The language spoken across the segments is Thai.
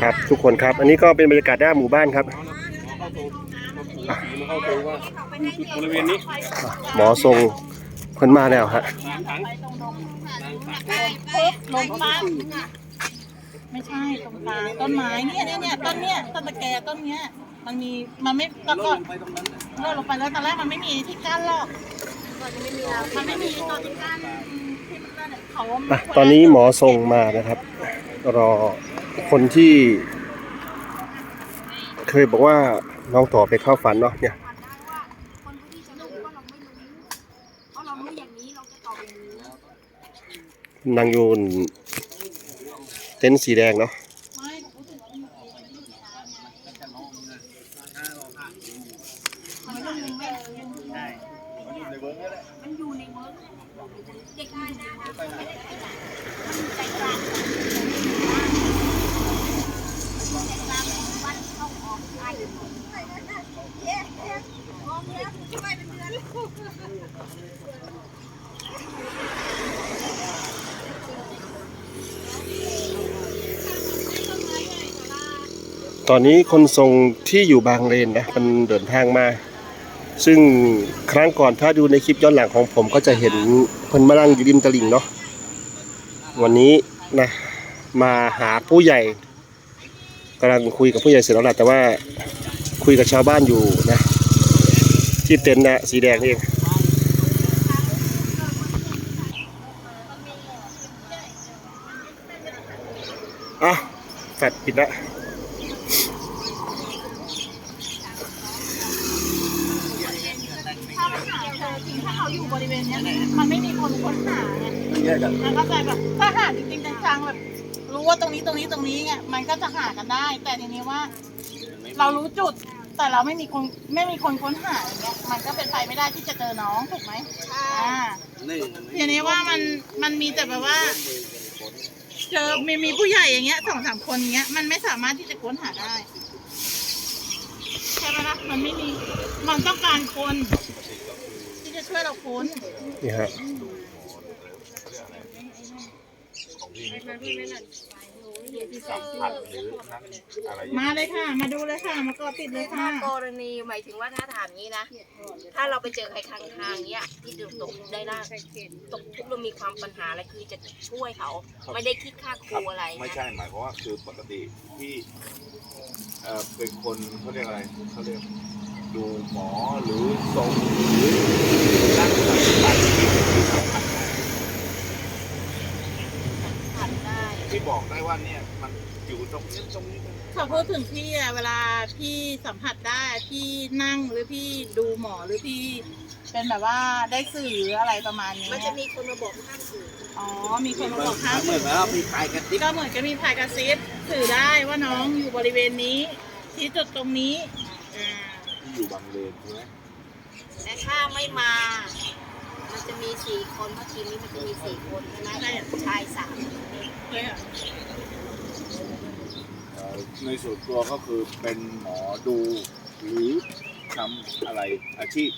ครับทุกคนครับ อันนี้ก็เป็นบรรยากาศหน้าหมู่บ้านครับเข้าตัวว่าบริเวณนี้หมอทรงเพิ่นมาแล้วฮะลงมาไม่ใช่ตรงกลางต้นไม้เนี่ยเนี่ยเนี่ยต้นเนี้ยต้นตะแกต้นเนี้ยมันมีมันไม่ตะกอนไปตรงนั้นเลื่อนลงไปแล้วตอนแรกมันไม่มีที่กั้นหรอกมันไม่มีตัวที่กั้นที่มันกั้นเนี่ยเขาอะตอนนี้หมอทรงมานะครับ รอ คนที่ เคยบอกว่าน้องต่อไปเข้าฝันเนาะเนี่ยนางยูนเต็นสีแดงเนาะมันอยู่ในน้ำไงมันก็ยังไม่ยังไม่ได้มันอยู่ในเมืองเด็กได้นะไม่ได้ไปไหนมันใจกลางใจกลางของวัดเข้าออกได้เย้เย้มองแล้วช่วยเป็นเดือนแล้ว ตอนนี้คนทรงที่อยู่บางเลนนะมันเดินทางมา ซึ่งครั้งก่อนถ้าดูในคลิปย้อนหลังของผมก็จะเห็นเพิ่นมานั่งอยู่ริมตลิ่งเนาะวันนี้นะมาหาผู้ใหญ่กำลังคุยกับผู้ใหญ่เสร็จแล้วแหละแต่ว่าคุยกับชาวบ้านอยู่นะ ที่เต็นท์นะสีแดงนี่เองอะแฟดปิดละ ถ้าหาเจอจริงถ้าเขาอยู่บริเวณเนี้ยมันไม่มีคนค้นหาไงแยกกันมันก็จะแบบถ้าหาจริงๆจังๆแบบรู้ว่าตรงนี้ตรงนี้ตรงนี้ไงมันก็จะหากันได้ แต่ทีนี้ว่า เรารู้จุดแต่เราไม่มีคนไม่มีคนค้นหาอย่างเงี้ยมันก็เป็นไปไม่ได้ที่จะเจอน้องถูกไหมอ่านี่ทีนี้ว่ามันมันมีแต่แบบว่า เจอมีมีผู้ใหญ่อย่างเงี้ยสองสามคนอย่างเงี้ยมันไม่สามารถที่จะค้นหาได้ใช่ไหมล่ะมันไม่มีมันต้องการคนที่จะ ช่วยเราค้นนี่ฮะมาเลยค่ะ มาดูเลยค่ะ มาเกาะติดเลยค่ะ ถ้ากรณีหมายถึงว่าถ้าถามงี้นะ ถ้าเราไปเจอใครข้างทางเนี้ย ที่ตกตกได้ล่างตกทุกข์เรามีความปัญหาอะไรคือจะช่วยเขา ไม่ได้คิดค่าครูอะไร ไม่นะใช่หมายความว่าคือปกติที่เอ่อเป็นคนเขาเรียกอะไรเขาเรียกดูหมอหรือทรงหรือ ผัสได้ผ่านได้ที่บอกได้ว่าเนี่ยมันอยู่ตรงนี้ตรงนี้เขาพูดถึงพี่อะเวลาพี่สัมผัสได้พี่นั่งหรือพี่ดูหมอหรือพี่ เป็นแบบว่าได้สื่ออะไรประมาณนี้มันจะมีคนมาบอกห้ามสื่ออ๋อ มีคนมาบอกห้ามเหมือนว่ามีพายกระติกก็เหมือนกับมีพายกระซิบสื่อได้ว่าน้องอยู่บริเวณนี้ที่จุดตรงนี้อ่าที่อยู่บางเลนใช่ไหมแต่ถ้าไม่มา มันจะมีสี่คนเพราะทีมนี้มันจะมีสี่คนใช่ไหมชายสามเลยเหรอเอ่อในส่วนตัวก็คือเป็นหมอดูหรือทำอะไรอาชีพ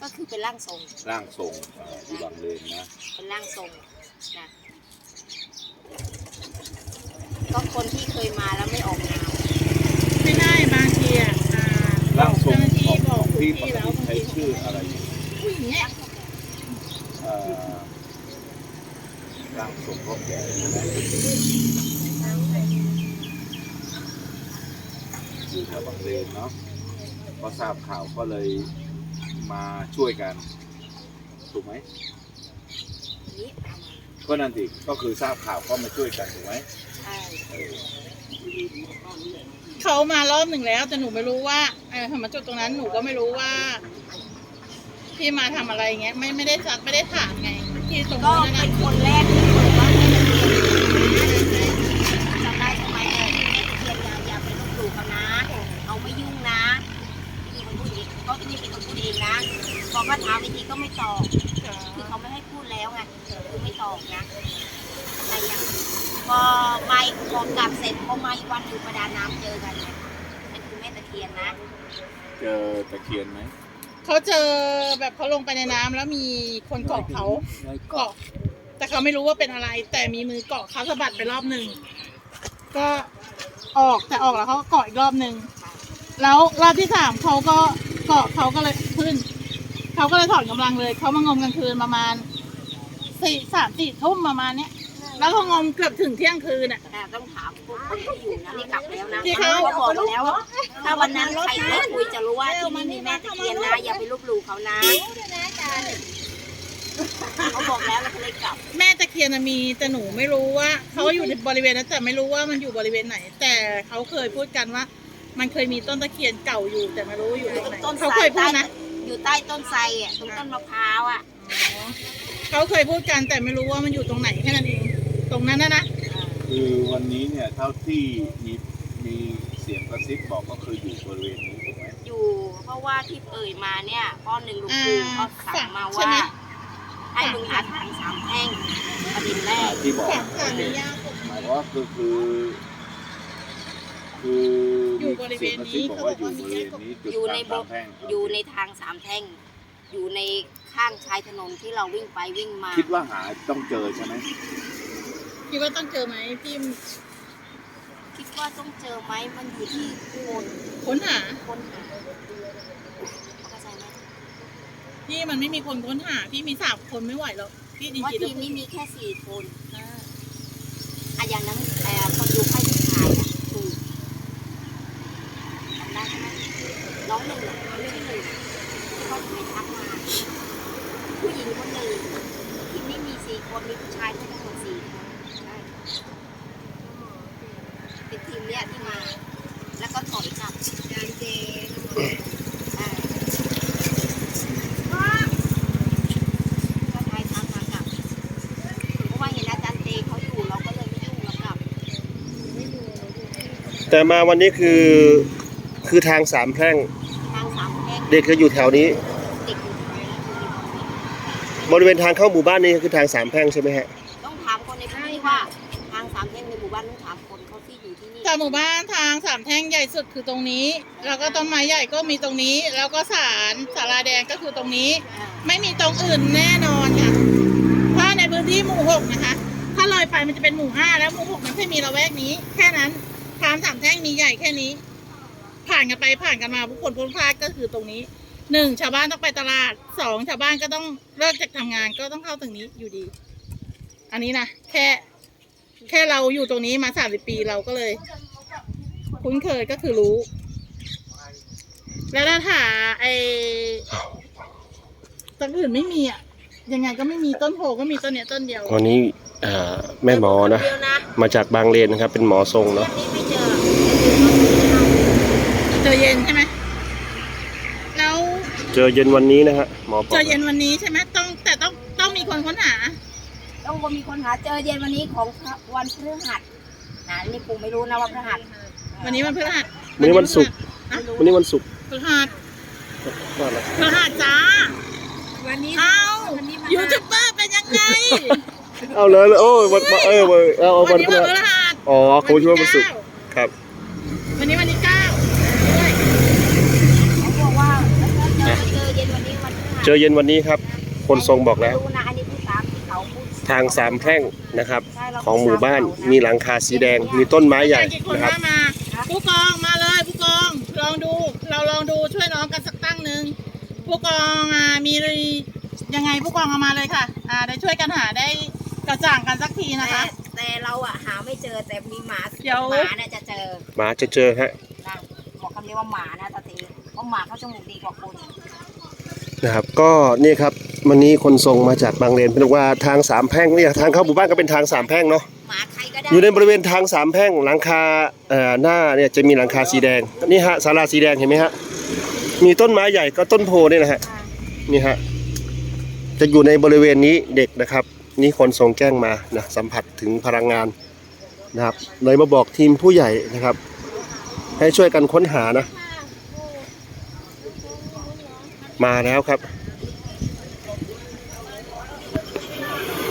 ก็คือเป็นร่างทรงร่างทรงเอ่ออยู่บางเลนนะ เป็นร่างทรงนะก็คนที่เคยมาแล้วไม่ออกนามไม่ได้บางทีอะอ่าร่างทรงเจ้าหน้าที่ของบขออกงทุกที่ปที่กแล้วติบางใช้ทีชื่ออะไรผู้หญิงเนี่ยเอ่อ ร่างทรงพ่อแก่ใช่ไหมอยู่แถวบางเลนเนาะพอทราบข่าวก็เลยมาช่วยกัน ถูกไหมนี้ก็นั่นสิก็คือทราบข่าวก็มาช่วยกันถูกไหมใช่เออเขามารอบหนึ่งแล้วแต่หนูไม่รู้ว่าเออมาจุดตรงนั้นหนูก็ไม่รู้ว่า พี่มาทำอะไรเงี้ยไม่ไม่ได้ซักไม่ได้ถามไงที่ตรงก็นู้นเป็นะนคนแรกที่เปิดบ้าให้นักเรียนจำได้ใช่ไมเออที่แม่ตะเคียนอย่าอย่าไปลบหลู่เขานะ เอาไม่ยุ่งนะที่คนพูดเองก็ที่นี่เป็นคนพูดเองนะพอก็ถามอีกทีก็ไม่ตอบคือเขาไม่ให้พูดแล้วไงคือไม่ตอบนะอะไรอย่างพอมาอีกพอกลับเสร็จพอมาอีกวันหนึ่งประดาน้ำเจอกันเนี่ยเป็นคุณแม่ตะเคียนนะ เจอตะเคียนไหม เขาเจอแบบเขาลงไปในน้ำแล้วมีคนเกาะเขาเกาะ แต่เขาไม่รู้ว่าเป็นอะไร แต่มีมือเกาะเขาสะบัดไปรอบหนึ่งก็ออกแต่ออกแล้วเขาก็เกาะอีกรอบหนึ่งแล้วรอบที่สามเขาก็เกาะเขาก็เลยขึ้นเขาก็เลยถอนกำลังเลยเขามางมกลางคืนประมาณสี่สามสี่ทุ่มประมาณเนี้ย แล้วเขางมเกือบถึงเที่ยงคืนอะแต่ต้องถามพวกคนที่อยู่นะนี่กลับแล้วนะที่เขาบอกมาแล้วว่าถ้าวันนั้นใครไม่คุยจะรู้ว่าที่นี่มีแม่ตะเคียนนะอย่าไปลบหลู่เขานะเขาบอกแล้วแล้วเขาเลยกลับ แม่ตะเคียนน่ะมีแต่หนูไม่รู้ว่าเขาอยู่ในบริเวณนั้นแต่ไม่รู้ว่ามันอยู่บริเวณไหน แต่เขาเคยพูดกันว่า มันเคยมีต้นตะเคียนเก่าอยู่แต่ไม่รู้อยู่ตรงไหนต้นเขาไทรเคยพูดนะอยู่ใต้ต้นไทรอะตรงต้นมะพร้าวอะเขาเคยพูดกันแต่ไม่รู้ว่ามันอยู่ตรงไหนแค่นั้นเอง ตรงนั้นนะนะคือวันนี้เนี่ยเท่าที่มีมีเสียงกระซิบบอกก็คืออยู่บริเวณนี้ถูกไหมอยู่เพราะว่าที่เอ่ยมาเนี่ยพ่อหนึ่งลุงอ่าปู่เขาสั่งมาใช่ว่าไหมให้มึงหาทางสามแพร่งประเด็นแรกที่บอกฝั่งฝั่งนี้ยากหมายว่าคือคือคืออยู่บริเวณนี้มีสียงกระซิบบอกว่าอยู่บริเวณนี้จุดอยู่ในตามสามแพร่งอยู่ในทางสามแพร่ง อยู่ในข้างชายถนนที่เราวิ่งไปวิ่งมา คิดว่าหาต้องเจอใช่ไหม คิดว่าต้องเจอไหมพี่คิดว่าต้องเจอไหมมันอยู่ที่คนค้นหาคนหาเข้าใจไหมพี่มันไม่มีคนค้นหา พี่มีสามคนไม่ไหวหรอกพี่จริงว่าๆทีแล้วมนี้มีแค่สี่คนอ่าอะอย่างนั้นแต่คนดูไพ่ผู้ชายอะถูกจำได้ใช่ไหมน้องหนึ่งอะไม่ใช่หนึ่งที่เขาเคยทักมา ผู้หญิงคนหนึ่งทีมนี้มีสี่คนมีผู้ชายทั้งหมดสี่คนใช่เป็นทีมเนี้ยที่มา แล้วก็ถอยกลับจานเจอ่าก็ทายทักมากลับ เพราะว่าเห็นอาจารย์เจเขาอยู่เราก็เลยไม่ยุ่งเรากลับ แต่มาวันนี้คือคือทางสามแพร่ง ทางสามแพร่งเด็กจะอยู่แถวนี้ เด็กอยู่ตรงนี้บริเวณทางเข้าหมู่บ้านนี้คือทางสามแพร่งใช่ไหมฮะต้องถามคนในพื้นที่ว่าทางสามแพร่งในหมู่บ้านต้องถามคนเขาที่อยู่ที่นี่จากหมู่บ้านทางสามแท่งใหญ่สุดคือตรงนี้ แล้วก็ต้นไม้ใหญ่ก็มีตรงนี้ แล้วก็ศาลศาลาแดงก็คือตรงนี้ อ่าไม่มีตรงอื่นแน่นอนค่ะเพราะในพื้นที่หมู่หกนะคะ ถ้าเลยไปมันจะเป็นหมู่ห้าแล้วหมู่หกมันไม่มีละแวกนี้ แค่นั้นทางสามแท่งมีใหญ่แค่นี้ ผ่านกันไปผ่านกันมาผู้คนพ้นพลาดก็คือตรงนี้หนึ่งชาวบ้านต้องไปตลาดสองชาวบ้านก็ต้องเลิกจากทำงานก็ต้องเข้าตรงนี้อยู่ดี อันนี้นะแค่ แค่เราอยู่ตรงนี้มาสามสิบปีเราก็เลย คุ้นเคยก็คือรู้ แล้วถ้าถาไอต้นอื่นไม่มีอะยังไงก็ไม่มีต้นโพก็มีต้นเนี้ยต้นเดียว วันนี้อ่าแม่หมอนะเดียวนะมาจากบางเลนนะครับ เป็นหมอทรงเรื่อเนาะงนี้ไม่เจ อเจอเย็นใช่ไหมแล้วเจอเย็นวันนี้นะฮะหมอบอกเจอเย็นวันนี้ใช่ไหมต้องแต่ต้องต้องมีคนค้นหา ต้องมีคนหาเจอเย็นวันนี้ของวันพฤหัสนะนี่ปู่ไม่รู้นะว่าพฤหัสวันนี้วันพฤหัสวันนี้วันศุกร์อะวันนี้วันศุกร์พฤหัสว่าอะไรพฤหัสจ้าวันนี้เอ้าวันนี้มายูทูบเบอร์เป็นยังไงเอาเลยโอ้ยวันวันเออวันเอาเอาวัวันนนี้พฤวันหัพฤสหัสอ๋อเขาคิดว่าวันศุกร์ครับ วันนี้วันที่เก้าด้วย เขาบอกว่าเจอเจอเย็นวันนี้วันพฤหัส เจอเย็นวันนี้ครับ คนทรงบอกแล้วรู้นะอันนี้พูดตามที่เขาพูดทางสามแพร่งนะครับ ของหมู่บ้านมีหลังคาสีแดง มีต้นไม้ใหญ่กี่คนนะครับ ว่ามา ผู้กองมาเลยผู้กองลองดู เราลองดูช่วยน้องกันสักตั้งหนึ่งผู้กองอ่ามียังไงผู้กองเอามาเลยค่ะ อ่าได้ช่วยกันหาได้กระจ่างกันสักทีนะแต่คะ แต่เราอะหาไม่เจอแต่มีหมาเดี๋ยว หมาเนี่ยจะเจอหมาจะเจอฮะนะบอกคำนี้ว่าหมานะตาตีเพราะหมาเขาจมูกดีกว่าคน นะครับก็นี่ครับวันนี้คนทรงมาจากบางเลนเป็นว่าทางสามแพร่งเนี่ยทางเข้าหมู่บ้านก็เป็นทางสามแพร่งเนาะหมาใครก็ได้อยู่ในบริเวณทางสามแพร่งหลังคาเอ่อหน้าเนี่ยจะมีหลังคาสีแดงนี่ฮะศาลาสีแดงเห็นไหมฮะมีต้นไม้ใหญ่ก็ต้นโพนี่นะฮะนี่ฮะจะอยู่ในบริเวณนี้เด็กนะครับ นี่คนทรงแจ้งมานะสัมผัสถึงพลังงานนะครับเลยมาบอกทีมผู้ใหญ่นะครับ ให้ช่วยกันค้นหานะ มาแล้วครับ